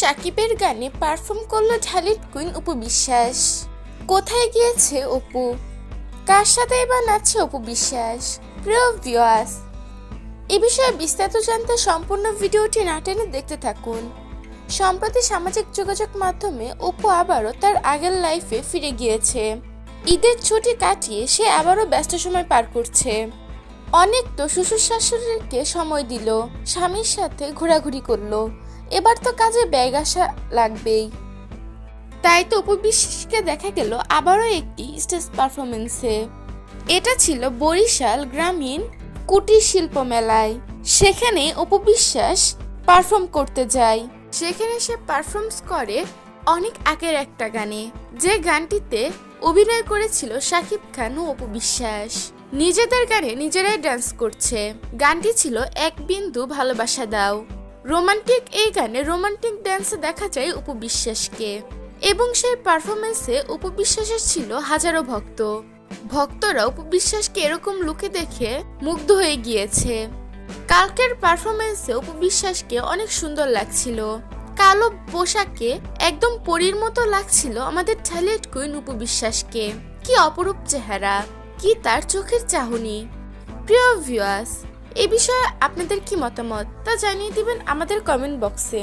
সাকিবের গানে পারফর্ম করল ঢালির কুইন অপু বিশ্বাস। কোথায় গিয়েছে অপু? কার সাথে এবার নাচছে অপু বিশ্বাস? প্রিয় ভিউয়ার্স এ বিষয়ে বিস্তারিত জানতে সম্পূর্ণ ভিডিওটি না টেনে দেখতে থাকুন। সম্প্রতি সামাজিক যোগাযোগ মাধ্যমে অপু আবারও তার আগের লাইফে ফিরে গিয়েছে। ঈদের ছুটি কাটিয়ে সে আবারও ব্যস্ত সময় পার করছে। অনেক তো শ্বশুর শাশুড়িকে সময় দিল, স্বামীর সাথে ঘোরাঘুরি করল। এবার তো কাজে ব্যাগ আসা লাগবেই। তাই তো উপবিশ্বাসকে দেখা গেল আবারও একটি স্টেজ পারফরমেন্সে এটা ছিল বরিশাল গ্রামীণ কুটির শিল্প মেলায়। সেখানে উপবিশ্বাস পারফর্ম করতে যায়। সেখানে সে পারফর্মস করে অনেক আগের একটা গানে। যে গানটিতে অভিনয় করেছিল শাকিব খান ও অপু বিশ্বাস। নিজেদের গানে নিজেরাই ডান্স করছে। গানটি ছিল এক বিন্দু ভালোবাসা দাও। রোমান্টিক এই গানে রোমান্টিক ড্যান্সে দেখা যায় উপবিশ্বাসকে এবং সেই পারফরমেন্সে উপবিশ্বাসের ছিল হাজারো ভক্ত। ভক্তরা উপবিশ্বাসকে এরকম লুকে দেখে মুগ্ধ হয়ে গিয়েছে। কালকের পারফরমেন্সে উপবিশ্বাসকে অনেক সুন্দর লাগছিল। কালো পোশাকে একদম পরীর মতো লাগছিল আমাদের ট্যালেন্ট কুইন উপবিশ্বাসকে বিশ্বাসকে। কি অপরূপ চেহারা। কি তার চোখের চাহনি? প্রিয় ভিউয়ার্স এ বিষয়ে আপনাদের কি মতামত তা জানিয়ে দিবেন আমাদের কমেন্ট বক্সে